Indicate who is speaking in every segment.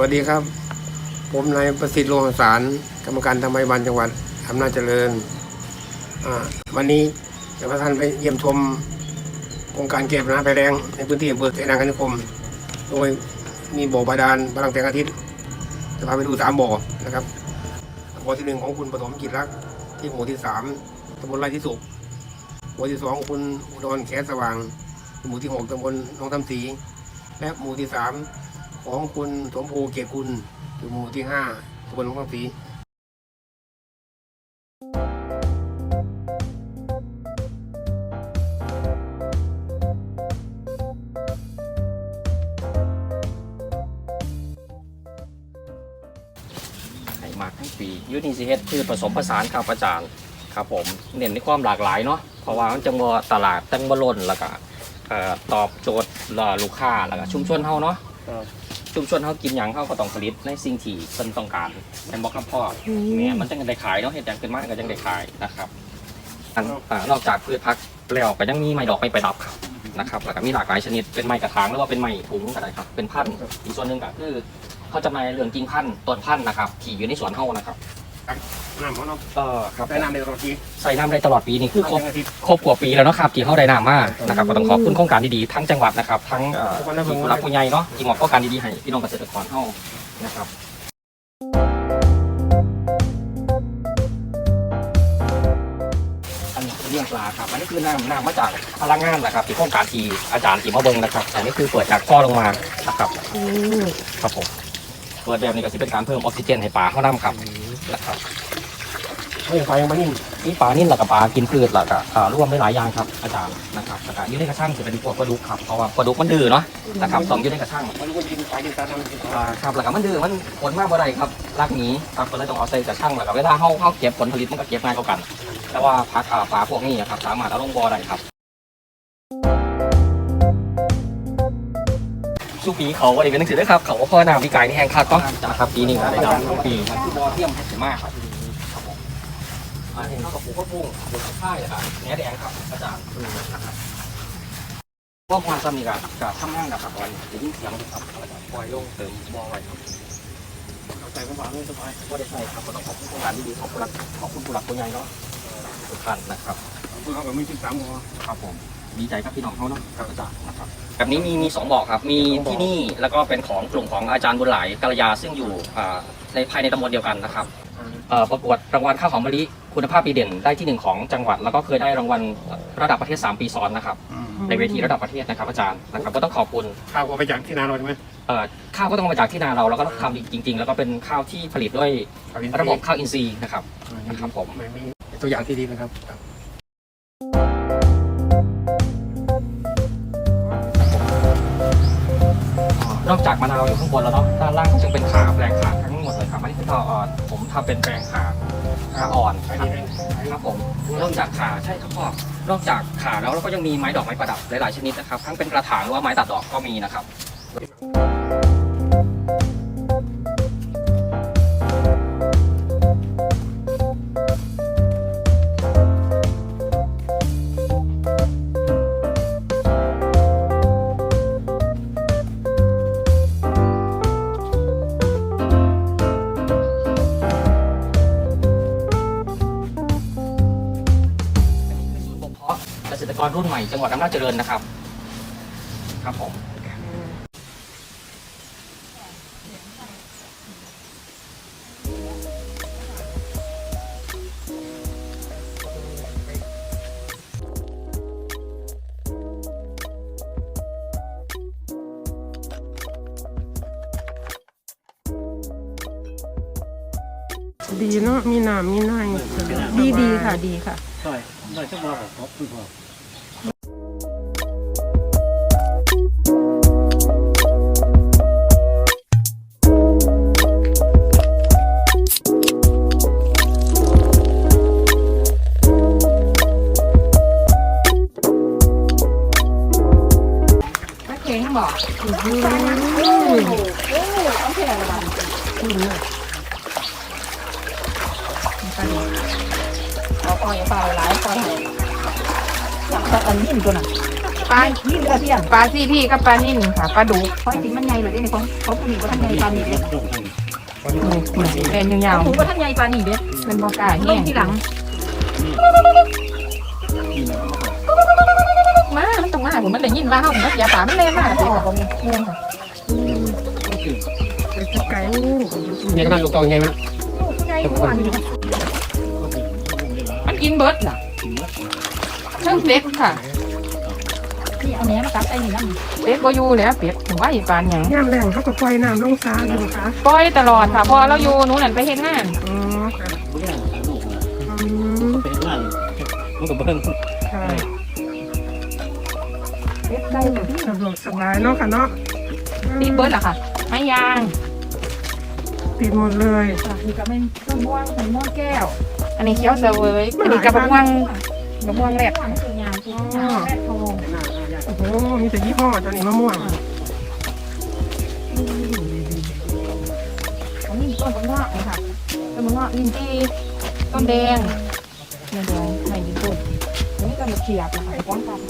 Speaker 1: วัสดีครับ ผมนายประสิทธิ์โลหสาร กรรมการทำไมบันจังหวัดอำนาจเจริญ วันนี้จะพาท่านไปเยี่ยมชมโครงการเก็บน้ำไฟแรงในพื้นที่อำเภอเสนาคณิคม โดยมีบ่อบาดาลพลังแสงอาทิตย์ จะพาไปดูสามบ่อนะครับ บ่อที่หนึ่งของคุณปฐมจิตรักที่หมู่ที่สามตำบลไรที่สุขบ่อที่สองของคุณอุดรแขนสว่าง หมู่ที่หกตำบลหนองทำศรีและหมู่ที่สาม ของคุณสมภูเกียรติคุณอยู่หมู่ที่ห้าตำบลหนองทำศรี
Speaker 2: ใหมากทั้งปียูนิซีเฮดคือผสมผสานครับอาจารย์ครับผมเน้นในความหลากหลายเนาะเพราะว่ามันจังบ่ตลาดจังบ่ล้นแล้วก็เอ่อตอบโจทย์ลูกค้าแล้วก็ชุมชนเฮาเนาะ ชุมชนเฮากินหยังเฮาก็ต้องผลิตในสิ่งที่เพิ่นต้องการแม่นบ่ครับพ่อแม่มันจังได้ขายเนาะเฮ็ดหยังขึ้นมาก็จังได้ขายนะครับอันอ่านอกจากพืชผักแล้วก็ยังมีไม้ดอกไม้ประดับครับนะครับแล้วก็มีหลากหลายชนิดเป็นไม้กระถางหรือว่าเป็นไม้ถุงก็ได้ครับเป็นพันธุ์อีกส่วนหนึ่งก็คือเขาจะมาเรื่องกิ่งพันธุ์ต้นพันธุ์นะครับที่อยู่ในสวนเฮานะครับ
Speaker 1: น้ำของเรา
Speaker 2: ก็ครับ
Speaker 1: ได้น้ำในตลอดปี
Speaker 2: ใส่น้ำได้ตลอดปีนี่คือครบ
Speaker 1: อาทิตย์
Speaker 2: ครบกว่าปีแล้วเนาะครับที่เขาได้น้ำมานะครับก็ต้องขอบคุณโครงการดีๆทั้งจังหวัดนะครับทั้งเอ่อที่ผู้รักผู้ใหญ่เนาะที่มอบโครงการดีๆให้พี่น้องเกษตรกรเฮานะครับอันนี้คือเลี้ยงปลาครับอันนี้คือน้ำน้ำมาจากพลังงานนะครับที่โครงการที่อาจารย์ที่มาเบิ่งนะครับอันนี้คือเปิดจากท่อลงมานะครับครับผม เปิดแบบนี้ก็จะเป็นการเพิ่มออกซิเจนให้ปลาเข้าน้ำครับนะครับ
Speaker 1: ไม่ไฟยังไม่นิ่ง
Speaker 2: นี่ปลานิ่นแล้วกับปลากินพืชแล้วก็อ่ารวมได้หลายอย่างครับอาจารย์นะครับแล้วก็อยืดในกระชังจะเป็นพวกปลาดุกครับเพราะว่าปลาดุกมันดื้อเนาะนะครับต้องอยืดในกระชัง
Speaker 1: มันก็กินไฟกินตาทำกิน
Speaker 2: อ่าครับแล้วก็มันดื้อมันผลมากบ่ได้ครับรากหนี้ครับก็เลยต้องเอาใส่กระชังแล้วก็เวลาเฮาเฮาเก็บผลผลิตมันก็เก็บง่ายกว่ากัน แต่ว่าผักอ่าปลาพวกนี้ครับสามารถเอาลงบ่อได้ครับ สู้ปีเขาวันนี้เป็นหนังสือด้วยครับ เขาว่าพ่อน้ำพี่ไก่นี่แห้งคักก็นะครับปีนี้ก็ได้ดำทุกปีมันคือบ่อเทียมให้มากครับครับผมอ่าเห็นเขากับปลูกข้าวโพดปลูกข้าวค่ายเลยครับเนื้อแดงครับอาจารย์นะครับพวกความสมีกับกับทำงานกับครับวันจะยิ่งเสียงครับอาจารย์ปล่อยลงเติมบอไว้ครับ
Speaker 1: เอาใจผมหวานเลยสบาย
Speaker 2: ก็ได้ใช่ครับก็ต้องขอบคุณโครงการดีๆขอบคุณขอบคุณผู้หลักผู้ใหญ่เนาะทุกท่านนะครับ
Speaker 1: เพื่อเขาแบบมีกินสามหัว
Speaker 2: ครับผม ดีใจครับพี่น้องเขาเนาะครับอาจารย์นะครับแบบนี้มีมีสองบ่อครับ มีที่นี่แล้วก็เป็นของกลุ่มของอาจารย์บุญหลายกัลยาซึ่งอยู่อ่าในภายในตำบลเดียวกันนะครับเอ่อประกวดรางวัลข้าวหอมมะลิคุณภาพดีเด่นได้ที่หนึ่งของจังหวัด แล้วก็เคยได้รางวัลระดับประเทศ 3 ปีซ้อนนะครับในเวทีระดับประเทศนะครับอาจารย์นะครับก็ต้องขอบคุณ
Speaker 1: ข้าวก็ไปจากที่นาเราใช่ไหม
Speaker 2: เอ่อข้าวก็ต้องมาจากที่นาเราแล้วก็ทำจริง ๆ แล้วก็เป็นข้าวที่ผลิตด้วยระบบข้าวอินทรีย์นะครับนะครับผม
Speaker 1: ไม่มีตัวอย่างที่ดีนะครับ
Speaker 2: นอกจากมะนาวอยู่ข้างบนแล้วเนาะด้านล่างก็จะเป็นขาแปลงขาทั้งหมดเลยครับอันนี้เป็นขาอ่อนผมทำเป็นแปลงขาขาอ่อนครับครับผมนอกจากขาใช่ครับพ่อนอกจากขาแล้วเราก็ยังมีไม้ดอกไม้ประดับหลายๆชนิดนะครับทั้งเป็นกระถางหรือว่าไม้ตัดดอกก็มีนะครับ กษตรกรรุ่นใหม่จังหวัดอำนาจเจริญนะครับ ครับผม
Speaker 3: ดีเนาะมีน้ำมีน้ำดีดีค่ะดีค่ะ
Speaker 1: ใช่ได้ชั่วโมงของครบคุณพ่อ
Speaker 4: นักเข่งบอกเอาปล่อยเปล่าหลายปล่อยให้ตักอันยิ่งตัวน่ะปลานิ่นกระเทียมปลาซี่พี่กับปลานิ่นค่ะปลาดุกเพราะจริงมันใหญ่เลยนี่ของเขาผู้หญิงก็ท่านใหญ่ปลาหนีเด้เป็นยาวๆ
Speaker 5: ถูกว่าท่านใหญ่ปลาหนีเด้
Speaker 4: เป็นบอกล้า
Speaker 5: ล
Speaker 4: แห้
Speaker 5: ง
Speaker 4: ง
Speaker 5: ทีหลัง
Speaker 4: มามันต้องมาผมมันได้ยินว่าเฮามันอย่าปลามันแรงมากสิค่ะ
Speaker 3: ไปสกายลูก
Speaker 1: เนี่ยกำลังลูกตองไงมัน
Speaker 5: ใหญ่กว่าน
Speaker 4: มันกินเบิร์ดน่ะเชิงเล็กค่ะ
Speaker 5: นี่เอาแหนมาตัดไอ้นี่นั่น
Speaker 4: เป็ดบ่อยู่แล้วเป็ดผมว่าอีปานหยัง
Speaker 3: ย่ามแรงเขาก็ปล่อยน้ำลงสาอยู่ค่ะ
Speaker 4: ปล่อยตลอดค่ะพอเราอยู่หนูนั่นไปเฮ็ดงาน
Speaker 3: อ๋อค่ะอืม
Speaker 2: มันก็เบิ่ง
Speaker 3: ค่ะ สะดวกสบายเนาะค่ะเนาะ
Speaker 4: ติดเบิร์ดล่ะค่ะไม้ยาง
Speaker 3: ติดหมดเลย
Speaker 5: นี่ก็เป็นต้นม่วงเป็นม่วงแก้ว
Speaker 4: อันนี้เคี้ยวเสวยอันนี้กระบะม่วงกระม่วงแรก
Speaker 5: ม่วงสวยงามที่งามแม่ทอง
Speaker 3: โอ้โหมีแต่ยี่ห้อตัวนี้มะม่วง
Speaker 5: อันนี้ต้นมะม่วงเลยค่ะต้นมะม่วง
Speaker 4: ลินจีต้นแดง
Speaker 5: เนี่ยเดี๋ยวให้ยืนต้นอันนี้ต้นมะเขียบนะคะก้อนกัน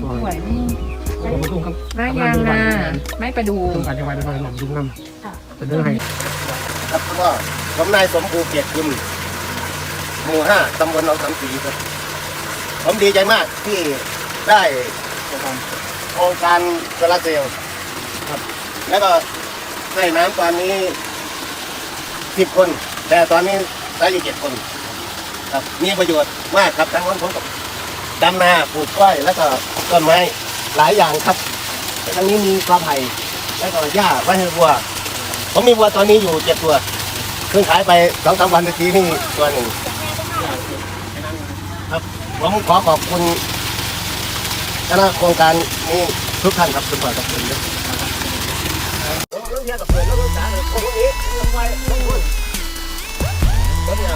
Speaker 5: สวยนี่
Speaker 4: ไม้ยางนาไม้ประดู
Speaker 1: ต้องการจะไว้ด้วยหลอมดุ้งน้ำเป็นเรื่องให้
Speaker 6: ครับก็ผมนายสมภูเกียรติคุณหมู่ห้าตำบลหนองสามสีครับ ผมดีใจมากที่ได้โครงการโซลาร์เซลล์ครับ แล้วก็ใส่น้ำตอนนี้สิบคน แต่ตอนนี้ใช้อยู่เจ็ดคน ครับ มีประโยชน์มากครับทั้งวันผมกับ ดำนาปลูกกล้วยแล้วก็ต้นไม้หลายอย่างครับทั้งนี้มีกอไผ่แล้วก็หญ้าไว้ให้วัว ผมมีวัวตอนนี้อยู่เจ็ดตัวเพิ่งขายไปสองสามวันเมื่อกี้นี่ตัวหนึ่งครับผมขอขอบคุณคณะโครงการนี้ทุกท่านครับทุกคนขอบคุณครับผมเรื่องเรียนกับเพื่อนแล้วศึกษาเลยคนพวกนี้ลงไว้ลงทุนต้นยางเขาต้นไ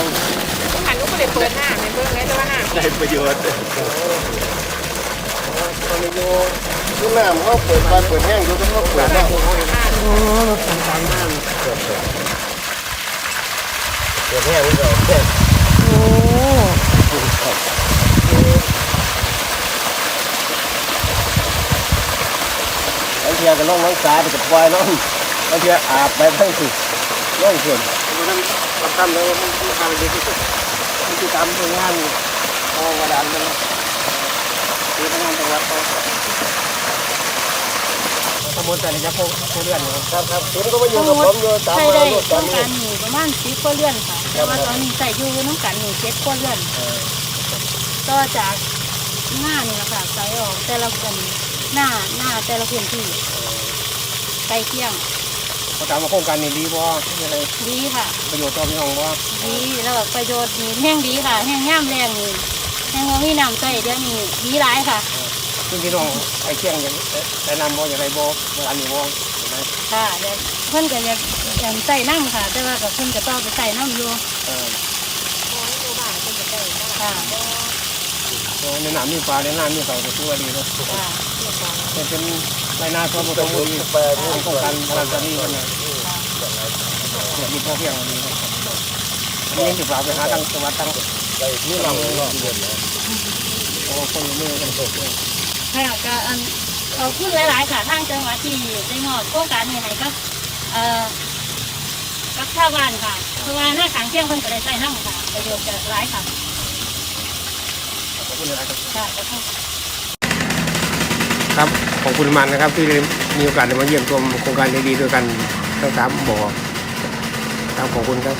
Speaker 6: ง
Speaker 4: หันลูกก็เลยเปิดหน้าไม่เบิ่งเลยแต่ว่าหน้า
Speaker 6: ได้ประโยชน์ตอนนี้อยู่ที่น้ำเขาเปิดไฟเปิดแห้งอยู่ก็เขาเปิดแล้ว
Speaker 3: โอ้รถสัญจรน้ำ
Speaker 6: เปิดแห้งนี่ก็แค่
Speaker 3: โอ้
Speaker 6: บางทีก็ล่องน้องสาไปกับควายน้องบางทีอาบไปทั้งสิล่องเขื่อน
Speaker 1: นทำทำแล้วมันทำดีที่สุดมันที่ทำเป็นงานโอ้กระดานมันคือทำงานจังหวัดเขาตำบลแต่ละยักษ์ผู้เลื่อน
Speaker 6: ครับครับผมก็มาอยู่กับผมอยู่ตาม
Speaker 5: ใช้
Speaker 6: มา
Speaker 5: ได้
Speaker 6: ลูก
Speaker 5: โค
Speaker 6: ต
Speaker 5: ร
Speaker 6: อน
Speaker 5: ง
Speaker 6: นี้
Speaker 5: ประมาณสิบกว่าเรือนค่ะแต่ว่าตอนนี้ใส่อยู่น้ำกันหนีเจ็ดกว่าเรือนต่อจากหน้านี่แหละค่ะใส่ออกแต่ละคนหน้าหน้าแต่ละพื้นที่ใกล้เคียง
Speaker 1: เขาถามว่าโครงการนี้ดีบ่อะไร
Speaker 5: ดีค่ะ
Speaker 1: ประโยชน์ต่อพี่น้องบ่
Speaker 5: ดีแล้วก็ประโยชน์นี่แห้งดีค่ะแห้งย่ามแรงนี่แห้งว่ามีน้ำใส่เดี๋ยวนี้ดีหลายค่ะ
Speaker 1: ซึ่งพี่น้องไอ้เชียงอย่างแนะนำบ่อย่างไรบ่เวลานี้บ่เห็นไหม
Speaker 5: ค่ะเดี๋ยวเพิ่นก็อยากอยากใส่น้ำค่ะ แต่ว่ากับเพิ่นก็ต้องไปใส่น้ำอยู่
Speaker 1: เออ
Speaker 5: ค่ะ
Speaker 1: ในน้ำมีปลาในน้ำมีเขาก็ถือว่าดีเนาะ
Speaker 5: ค่ะ
Speaker 1: เป็นเป็นรายหน้าตัวผสมดีของโครงการพลังจะมีกันนะเนี่ยมีพอเพียงอันนี้นะครับอันนี้ยังติดฝากไปหาทางจังหวัดทาง
Speaker 6: นี่เราเนาะเดือนนะ
Speaker 1: โอ้คนมือกันตกเลย
Speaker 5: ค่ะก็อันขอบคุณหลาย ๆ ค่ะทางจังหวัดที่ได้งอดโครงการนี้ให้กับเอ่อกับชาวบ้านค่ะเพราะว่าหน้าขางเที่ยงเพิ่นก็ได้ใส่น้ำค่ะประโยชน์จะหลายค่ะ
Speaker 1: อบคุณนะครับ
Speaker 5: ค่ะขอบคุณ
Speaker 1: ครับขอบคุณมันนะครับ ที่ได้มีโอกาสได้มาเยี่ยมชมโครงการดีๆด้วยกันทั้งสามบ่อครับขอบคุณครับ